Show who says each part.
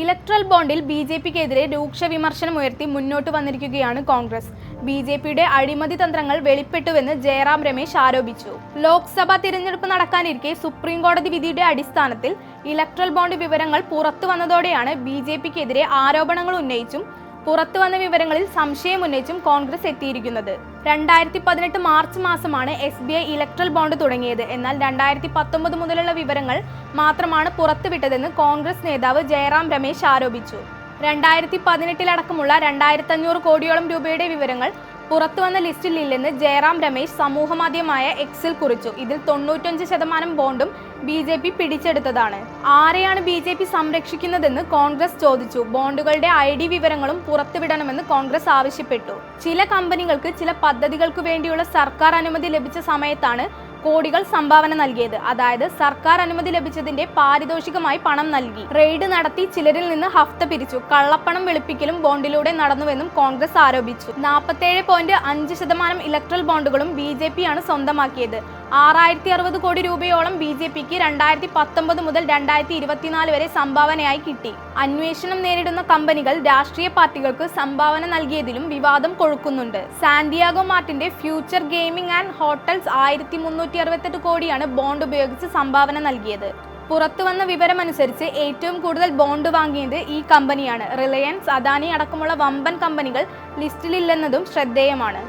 Speaker 1: Electoral ബോണ്ടിൽ B J പിക്കെതിരെ രൂക്ഷ വിമർശനമുയർത്തി മുന്നോട്ട് വന്നിരിക്കുകയാണ് കോൺഗ്രസ്. ബി ജെ പിയുടെ അഴിമതി തന്ത്രങ്ങൾ വെളിപ്പെട്ടുവെന്ന് ജയറാം രമേശ് ആരോപിച്ചു. ലോക്സഭാ തിരഞ്ഞെടുപ്പ് നടക്കാനിരിക്കെ സുപ്രീം കോടതി വിധിയുടെ അടിസ്ഥാനത്തിൽ ഇലക്ട്രൽ ബോണ്ട് വിവരങ്ങൾ പുറത്തു വന്നതോടെയാണ് ബി ജെ പിക്കെതിരെ ആരോപണങ്ങൾ ഉന്നയിച്ചും പുറത്തു വന്ന വിവരങ്ങളിൽ സംശയം ഉന്നയിച്ചും കോൺഗ്രസ് എത്തിയിരിക്കുന്നത്. രണ്ടായിരത്തി പതിനെട്ട് മാർച്ച് മാസമാണ് S B I electoral bond തുടങ്ങിയത്. എന്നാൽ രണ്ടായിരത്തി പത്തൊമ്പത് മുതലുള്ള വിവരങ്ങൾ മാത്രമാണ് പുറത്തുവിട്ടതെന്ന് കോൺഗ്രസ് നേതാവ് ജയറാം രമേശ് ആരോപിച്ചു. രണ്ടായിരത്തി പതിനെട്ടിലടക്കമുള്ള രണ്ടായിരത്തി അഞ്ഞൂറ് കോടിയോളം രൂപയുടെ വിവരങ്ങൾ പുറത്തു വന്ന ലിസ്റ്റിൽ ഇല്ലെന്ന് ജയറാം രമേശ് സമൂഹമാധ്യമമായ എക്സിൽ കുറിച്ചു. ഇതിൽ തൊണ്ണൂറ്റഞ്ച് ശതമാനം ബോണ്ടും ബി ജെ പി പിടിച്ചെടുത്തതാണ്. ആരെയാണ് ബി ജെ പി സംരക്ഷിക്കുന്നതെന്ന് കോൺഗ്രസ് ചോദിച്ചു. ബോണ്ടുകളുടെ ഐ ഡി വിവരങ്ങളും പുറത്തുവിടണമെന്ന് കോൺഗ്രസ് ആവശ്യപ്പെട്ടു. ചില കമ്പനികൾക്ക് ചില പദ്ധതികൾക്ക് വേണ്ടിയുള്ള സർക്കാർ അനുമതി ലഭിച്ച സമയത്താണ് കോടികൾ സംഭാവന നൽകിയത്. അതായത് സർക്കാർ അനുമതി ലഭിച്ചതിന്റെ പാരിതോഷികമായി പണം നൽകി. റെയ്ഡ് നടത്തി ചിലരിൽ നിന്ന് ഹഫ്ത പിരിച്ചു. കള്ളപ്പണം വെളുപ്പിക്കലും ബോണ്ടിലൂടെ നടന്നുവെന്നും കോൺഗ്രസ് ആരോപിച്ചു. നാൽപ്പത്തേഴ് പോയിന്റ് അഞ്ച് ശതമാനം ഇലക്ട്രൽ ബോണ്ടുകളും ബി ജെ പിയാണ് സ്വന്തമാക്കിയത്. ആറായിരത്തി അറുപത് കോടി രൂപയോളം ബി ജെ പിക്ക് രണ്ടായിരത്തി പത്തൊമ്പത് മുതൽ രണ്ടായിരത്തി ഇരുപത്തിനാല് വരെ സംഭാവനയായി കിട്ടി. അന്വേഷണം നേരിടുന്ന കമ്പനികൾ രാഷ്ട്രീയ പാർട്ടികൾക്ക് സംഭാവന നൽകിയതിലും വിവാദം കൊഴുക്കുന്നുണ്ട്. സാന്റിയാഗോ മാർട്ടിന്റെ ഫ്യൂച്ചർ ഗെയിമിംഗ് ആൻഡ് ഹോട്ടൽസ് ആയിരത്തി മുന്നൂറ്റി അറുപത്തെട്ട് കോടിയാണ് ബോണ്ട് ഉപയോഗിച്ച് സംഭാവന നൽകിയത്. പുറത്തുവന്ന വിവരമനുസരിച്ച് ഏറ്റവും കൂടുതൽ ബോണ്ട് വാങ്ങിയത് ഈ കമ്പനിയാണ്. റിലയൻസ് അദാനി അടക്കമുള്ള വമ്പൻ കമ്പനികൾ ലിസ്റ്റിലില്ലെന്നതും ശ്രദ്ധേയമാണ്.